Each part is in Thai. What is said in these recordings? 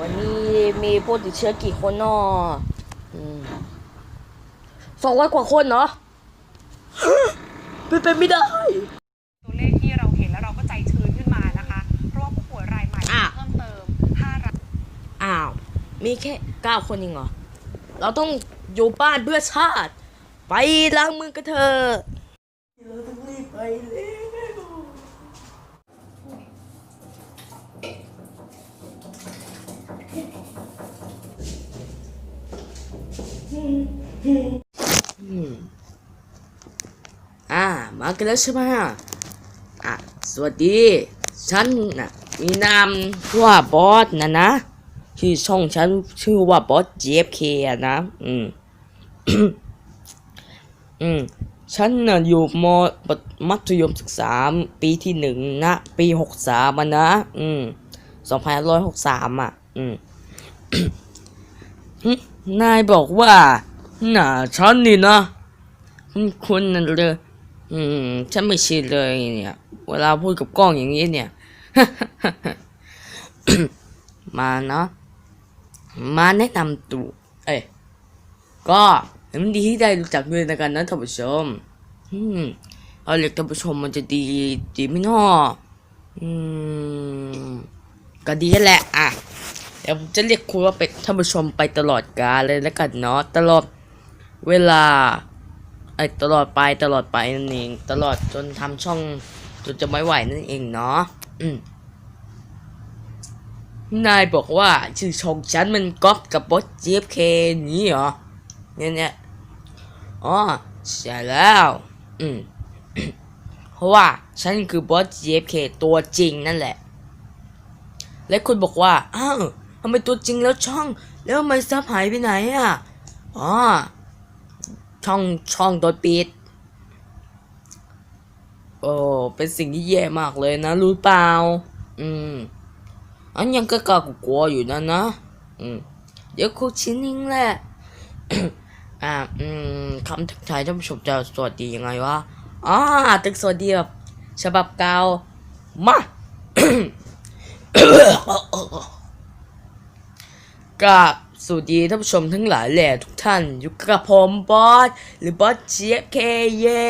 วันนี้มีผู้ติดเชื้อกี่คนเนาะสองร้อยกว่าคนเนาะเป็นไปไม่ได้ ตัวเลขที่เราเห็นแล้วเราก็ใจชื้นขึ้นมานะคะ เพราะว่าผู้ป่วยรายใหม่อะเพิ่มเติม5รายอ้าว มีแค่เก้าคนเองเหรอ เราต้องอยู่บ้านเพื่อชาติ ไปล้างมือกันเถอะเราต้องรีบไปแล้ว อ่า มากันแล้วใช่ไหมอะ สวัสดี ฉันนะมีนามว่าบอสนะนะชื่อช่องฉันชื่อว่าบอส JFK อะนะ อืม อืม ฉันน่ะอยู่มปมัธยมศึกษาปีที่หนึ่งนะ ปีหกสามนะ อืมสองพันร้อยหกสามอะ อืม นายบอกว่าน่ะฉันนี่นะคุณคุณนั่นเลยอืมฉันไม่ชินเลยเนี่ย เวลาพูดกับกล้องอย่างนี้เนี่ย มาเนาะมาแนะนำตัวเอ้ยก็มันดีที่ได้รู้จักด้วยนะกันนะท่านผู้ชม อืมเอาเล็กท่านผู้ชมมันจะดีดีไมเนาอืมก็ดีแหละ อะ ดี๋ยวผมจะเรียกคุณว่าเป็นท่านผู้ชมไปตลอดกาลเลยแล้วกันเนาะตลอดเวลาไอ้ตลอดไปตลอดไปนั่นเองตลอดจนทำช่องจนจะไม่ไหวนั่นเองเนาะอืมนายบอกว่าชื่อช่องฉันมันก๊อปกับบอส JFK นี้เหรอเนี่ยเนี่ยอ๋อใช่แล้ว อืมเพราะว่าฉันคือบอส JFK ตัวจริงนั่นแหละ และคุณบอกว่า อ้าว ทำไมตัวจริงแล้วช่อง แล้วทำไมซับหายไปไหนอะอ๋อช่องช่องโดนปิดโอ้เป็นสิ่งที่แย่มากเลยนะ รู้เปล่า อืม อันยังก็กล้ากลัวอยู่นะนะอืมเดี๋ยวครูชิ้นเองแหละอ่าอืมคำทักทายท่านผู้ชมจะสวัสดียังไงวะอ๋อตึกสวัสดีแบบฉบับเก่ามา กับสวัสดีท่านผู้ชมทั้งหลายแหละทุกท่านอยู่กับผมบอสหรือบอสเจียเคเย่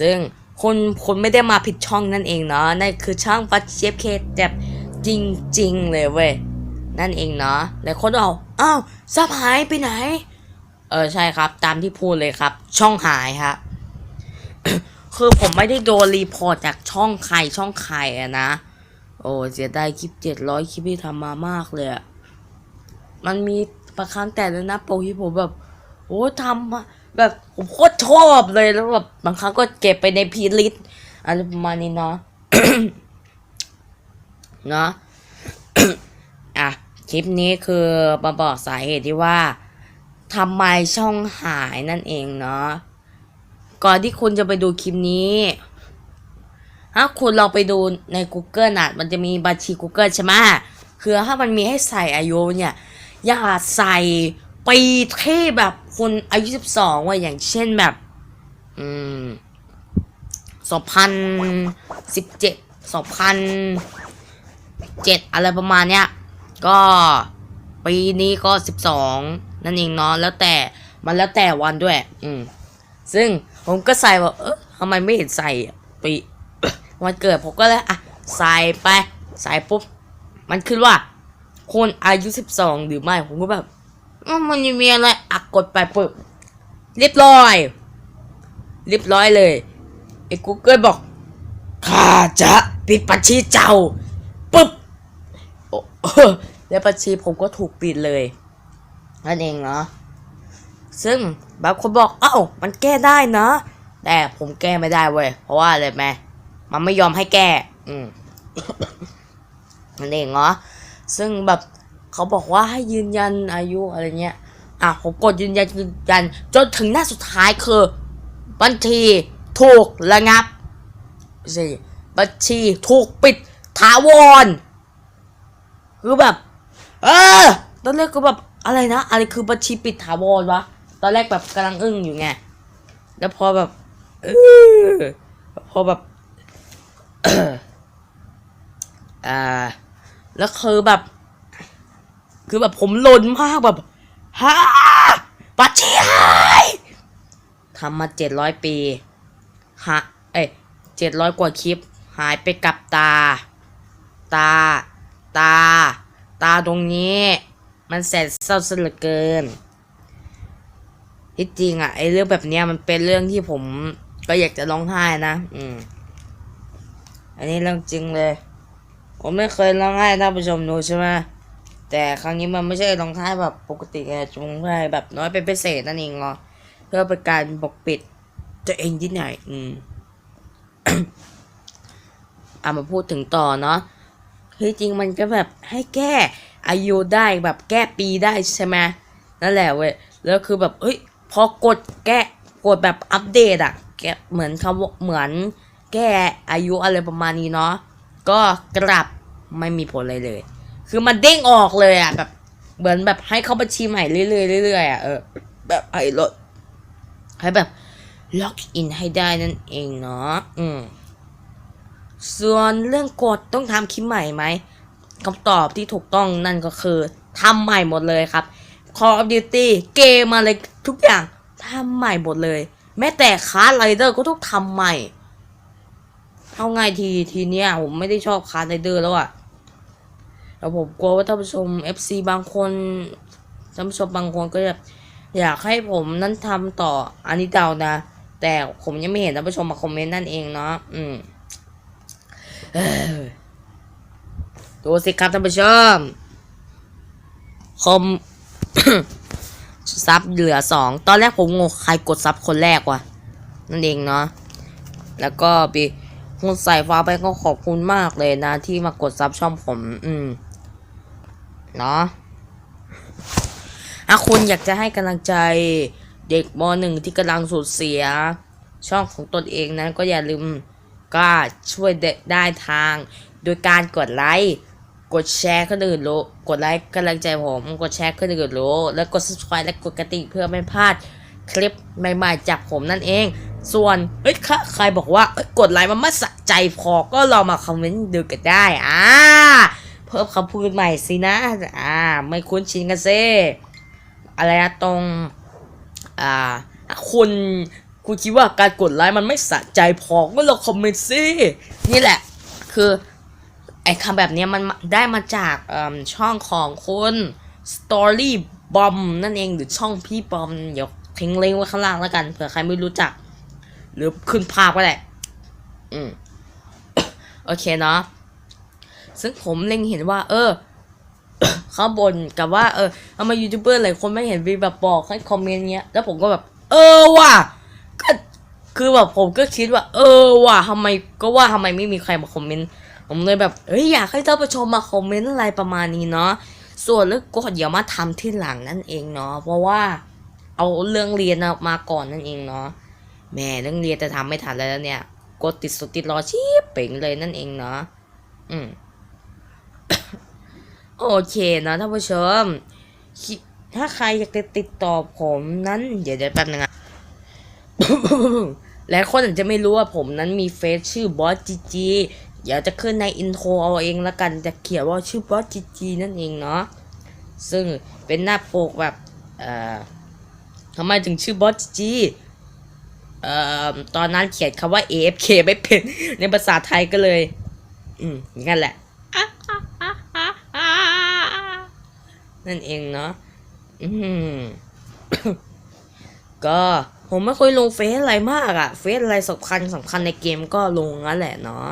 ซึ่งคุณคุณไม่ได้มาผิดช่องนั่นเองเนาะนั่นคือช่างบอสเจียเคแบบจริงๆเลยเว้ยนั่นเองเนาะแล้วคนเอาอ้าวซับหายไปไหน เออใช่ครับ ตามที่พูดเลยครับ ช่องหายครับคือผมไม่ได้โดนรีพอร์ตจากช่องใครช่องใครอะนะ อ้เสียดายคลิปเจ็ดร้อยคลิปที่ทำมามากเลยอะมันมีประครั้งแต่แล้วนะโปรที่ผมแบบโอ้ทำแบบผมโคตรชอบเลยแล้วแบบบางครั้งก็เก็บไปในพีลิสอะไรประมาณนี้เนาะเนาะอะคลิปนี้คือมาบอกสาเหตุที่ว่าทำไมช่องหายนั่นเองเนาะก่อนที่คุณจะไปดูคลิปนี้ ถ้าคุณลองไปดูใน Google น่ะมันจะมีบัญชี Google ใช่ไหมคือถ้ามันมีให้ใส่อายุเนี่ย อย่าใส่ปีที่แบบคนอายุ12ไว้อย่างเช่นแบบ อืมสองพันสิบเจ็ดสองพันเจ็ดอะไรประมาณเนี้ย ก็ปีนี้ก็สิบสองนั่นเองเนาะแล้วแต่มันแล้วแต่วันด้วย อืม ซึ่งผมก็ใส่ว่า เออทำไมไม่เห็นใส่ปี วันเกิดผมก็เลยอะใส่ไปใส่ปุ๊บมันขึ้นว่า คนอายุสิบสองหรือไม่ผมก็แบบมันยังมีอะไรอะกดไปปุ๊บเรียบร้อย เรียบร้อยเลยไอ้ Google บอกข้าจะปิดบัญชีเจ้าปุ๊บโอ้เออแล้วบัญชีผมก็ถูกปิดเลยนั่นเองเนาะซึ่งบางคนบอกเอ้ามันแก้ได้นะ แต่ผมแก้ไม่ได้เว้ยเพราะว่าอะไรไหม มันไม่ยอมให้แก้ อืมนั่นเองเนาะซึ่งแบบเขาบอกว่าให้ยืนยันอายุอะไรเงี้ย อะผมกดยืนยันยืนยัน จนถึงหน้าสุดท้ายคือ บัญชีถูกระงับสิบัญชีถูกปิดถาวร คือแบบ เออ ตอนแรกก็แบบอะไรนะ อะไรคือบัญชีปิดถาวรวะ ตอนแรกแบบกำลังอึ้งอยู่ไง แล้วพอแบบ เออ พอแบบ อ่า แล้วคือแบบ คือแบบผมหลนมากแบบฮ่าปัจเจียยทำมาเจ็ดร้อยปีฮะเอ้ยเจ็ดร้อยกว่าคลิป หายไปกับตา ตา ตา ตาตรงนี้ มันแสนเศร้าสลือเกินที่จริงอะไอเรื่องแบบเนี้ยมันเป็นเรื่องที่ผมก็อยากจะร้องไห้นะ อืม อันนี้เรื่องจริงเลย ผมไม่เคยร้องไห้ท่านผู้ชมดูใช่ไหมแต่ครั้งนี้มันไม่ใช่ร้องไห้แบบปกติไงจงไห้แบบน้อยเป็นพิเศษนั่นเองเหรอเพื่อเป็นการปกปิดตัวเองที่ไหนอืมเอามาพูดถึงต่อเนาะที่จริงมันก็แบบให้แก้อายุได้แบบแก้ปีได้ใช่ไหมนั่นแหละเว้ยแล้วคือแบบเฮ้ยพอกดแก้กดแบบอัปเดตอะแกเหมือนคำว่าเหมือน แก้อายุอะไรประมาณนี้เนาะก็กลับไม่มีผลอะไรเลย คือมันเด้งออกเลยอะแบบเหมือนแบบให้เข้าบัญชีใหม่เรื่อยๆเรื่อยๆอะเออแบบให้ลดให้แบบล็อกอินให้ได้นั่นเองเนาะอืมส่วนเรื่องกดต้องทำคลิปใหม่ไหมคำตอบที่ถูกต้องนั่นก็คือทำใหม่หมดเลยครับ Call of Duty เกมอะไรทุกอย่างทำใหม่หมดเลย แม้แต่คาร์ไรเดอร์ก็ต้องทำใหม่ เอาไงทีทีเนี้ยผมไม่ได้ชอบคาร์ไรเดอร์แล้วอะแล้วผมกลัวว่าท่านผู้ชม FC บางคนท่านผู้ชมบางคนก็จะอยากให้ผมนั้นทำต่ออันนี้เดานะ แต่ผมยังไม่เห็นท่านผู้ชมมาคอมเมนต์นั่นเองเนาะอืมดูสิครับท่านผู้ชมคอมซับเหลือสองตอนแรกผมงงใครกดซับคนแรกวะนั่นเองเนาะแล้วก็ปี คุณใส่ฟ้าไปก็ขอบคุณมากเลยนะ ที่มากดซับช่องผม อืม เนาะอะคุณอยากจะให้กำลังใจเด็กมหนึ่งที่กำลังสูญเสีย ช่องของตนเองนั้นก็อย่าลืมก็ช่วยได้ทาง โดยการกดไลค์กดแชร์คนอื่นรู้กดไลค์กำลังใจผมกดแชร์คนอื่นรู้แล้วกด subscribe และกดกระดิ่งเพื่อไม่พลาดคลิปใหม่ๆจากผมนั่นเอง ส่วนเอ้ยใครใครบอกว่าเอ้ยกดไลค์มันไม่สะใจพอก็ลองมาคอมเมนต์ดูกันได้ อ่า เพิ่มคำพูดใหม่สินะ อ่า ไม่คุ้นชินกันเซอะไรนะตรง อ่า คุณคุณคิดว่าการกดไลค์มันไม่สะใจพอก็ลองคอมเมนต์สิ นี่แหละ คือไอ้คำแบบนี้มันได้มาจากช่องของคุณ Story Bomb นั่นเองหรือช่องพี่บอมเดี๋ยวทิ้งลิงก์ไว้ข้างล่างแล้วกันเผื่อใครไม่รู้จัก หรือขึ้นภาพก็ได้ อืม โอเคเนาะ ซึ่งผมเล็งเห็นว่า เออ เขาบนกับว่า เออทำไมยูทูบเบอร์หลายคนไม่เห็นวีแบบบอกให้คอมเมนต์เงี้ย แล้วผมก็แบบ เออว่ะ ก็คือแบบผมก็คิดว่า เออว่ะทำไมก็ว่าทำไมไม่มีใครมาคอมเมนต์ ผมเลยแบบเอ้ยอยากให้ท่านผู้ชมมาคอมเมนต์อะไรประมาณนี้เนาะ ส่วนเรื่องกดเดี๋ยวมาทำที่หลังนั่นเองเนาะ เพราะว่าเอาเรื่องเรียนมาก่อนนั่นเองเนาะ แม่เรื่องเรียนจะทำไม่ทันแล้วเนี่ย กดติดสดติดรอชีพเป่งเลยนั่นเองเนาะอืมโอเคนะท่านผู้ชม ถ้าใครอยากจะติดต่อผมนั้น เดี๋ยวเดี๋ยวแป๊บนึงอะและคนอาจจะไม่รู้ว่าผมนั้นมีเฟซชื่อบอสจีจีเดี๋ยวจะขึ้นในอินโทรเอาเองละกันจะเขียนว่าชื่อบอสจีจีนั่นเองเนาะซึ่งเป็นหน้าปกแบบ เอ่อทำไมถึงชื่อบอสจีจี เอ่อตอนนั้นเขียนคำว่า AFK ไม่เป็น ในภาษาไทยก็เลย อืมอย่างนั้นแหละ นั่นเองเนาะอืมก็ผมไม่ค่อยลงเฟซอะไรมากอะเฟซอะไรสำคัญสำคัญในเกมก็ลงงั้นแหละเนาะ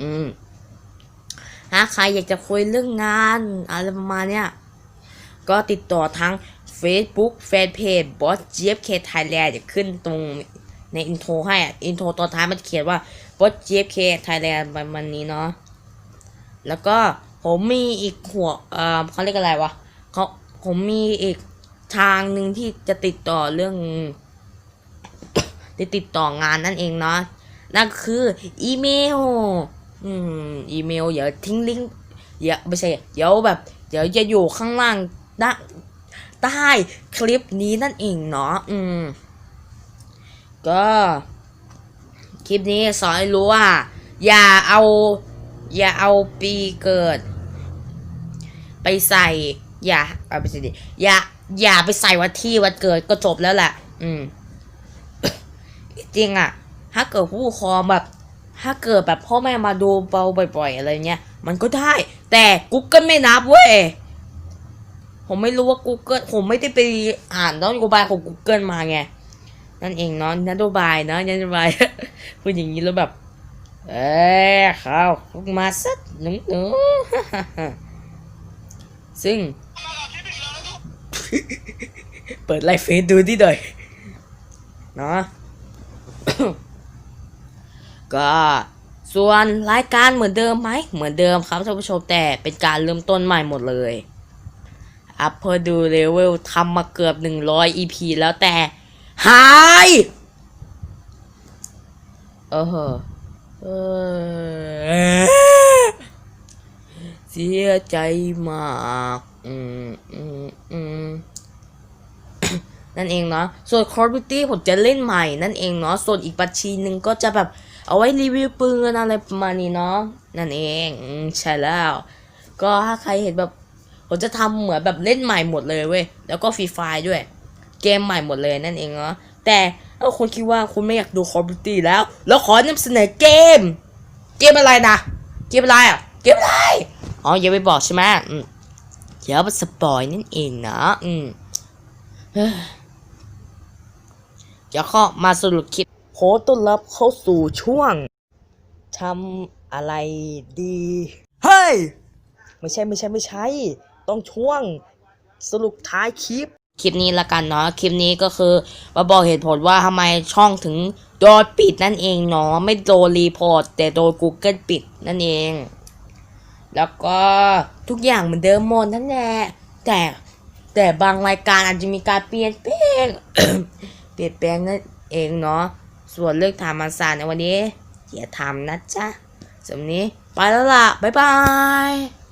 อืมถ้าใครอยากจะคุยเรื่องงานอะไรประมาณเนี้ยก็ติดต่อทาง Facebook แฟนเพจ Boss GFK Thailand จะขึ้นตรงในอินโทรให้อะอินโทรตอนท้ายมันเขียนว่า Boss GFK Thailand ประมาณนี้เนาะแล้วก็ผมมีอีกหัวเอ่อเขาเรียกอะไรวะเขาผมมีอีกทางหนึ่งที่จะติดต่อเรื่องที่ติดต่องานนั่นเองเนาะนั่นคืออีเมลอืมอีเมลเดี๋ยวทิ้งลิงก์เดี๋ยวไม่ใช่เดี๋ยวแบบ เดี๋ยวจะอยู่ข้างล่างด้าน ใต้คลิปนี้นั่นเองเนาะอืม ก็คลิปนี้สอนให้รู้ว่า อย่าเอา อย่าเอาปีเกิด ไปใส่ อย่าเอาไปใส่ดิอย่า อย่าไปใส่วันที่วันเกิดก็จบแล้วแหละอืม จริงอะถ้าเกิดผู้ปกครองแบบ ถ้าเกิดแบบพ่อแม่มาดูเบาบ่อย ๆ อะไรเงี้ย มันก็ได้ แต่ Google ไม่นับเว้ย ผมไม่รู้ว่า Google ผมไม่ได้ไปอ่านนโยบายของ Google มาไง นั่นเองเนาะนโยบายเนาะนโยบายพูดอย่างนี้แล้วแบบ เอ้ยเข้ามาสักหนึ่งหนึ่งซึ่ง เปิดไลฟ์เฟซดูดิหน่อยเนาะก็ส่วนรายการเหมือนเดิมไหมเหมือนเดิมครับท่านผู้ชมแต่เป็นการเริ่มต้นใหม่หมดเลย Upper Do Level ทำมาเกือบ 100 EP แล้วแต่ หายเออเออเสียใจมากอืมอืมอืมนั่นเองเนาะ ส่วน Call of Duty ผมจะเล่นใหม่นั่นเองเนาะ ส่วนอีกบัญชีหนึ่งก็จะแบบเอาไว้รีวิวปืนอะไรประมาณนี้เนาะ นั่นเอง ใช่แล้ว ก็ถ้าใครเห็นแบบ ผมจะทำเหมือนแบบเล่นใหม่หมดเลยเว้ย แล้วก็ฟรีไฟด้วย เกมใหม่หมดเลยนั่นเองเนาะ แต่ถ้าคุณคิดว่าคุณไม่อยากดู Call of Duty แล้ว แล้วขอนำเสนอเกม เกมอะไรนะ เกมอะไรอะ เกมอะไร อ๋ออย่าไปบอกใช่ไหมอืมเดี๋ยวมันสปอยนั่นเองนะ อืมเฮ้ยเดี๋ยวก็มาสรุปคลิปขอต้อนรับเข้าสู่ช่วงทำอะไรดี เฮ้ย ไม่ใช่ไม่ใช่ไม่ใช่ ต้องช่วงสรุปท้ายคลิป คลิปนี้ละกันเนาะ คลิปนี้ก็คือมาบอกเหตุผลว่าทำไมช่องถึงโดนปิดนั่นเองเนาะ ไม่โดนรีพอร์ตแต่โดน Google ปิดนั่นเอง แล้วก็ทุกอย่างเหมือนเดิมหมดนั่นแหละ แต่แต่บางรายการอาจจะมีการเปลี่ยนแปลง เปลี่ยนแปลงนั่นเองเนาะ ส่วนเรื่องถามมันสารในวันนี้อย่าทำนะจ๊ะสำนนี้ไปแล้วล่ะ บ๊ายบาย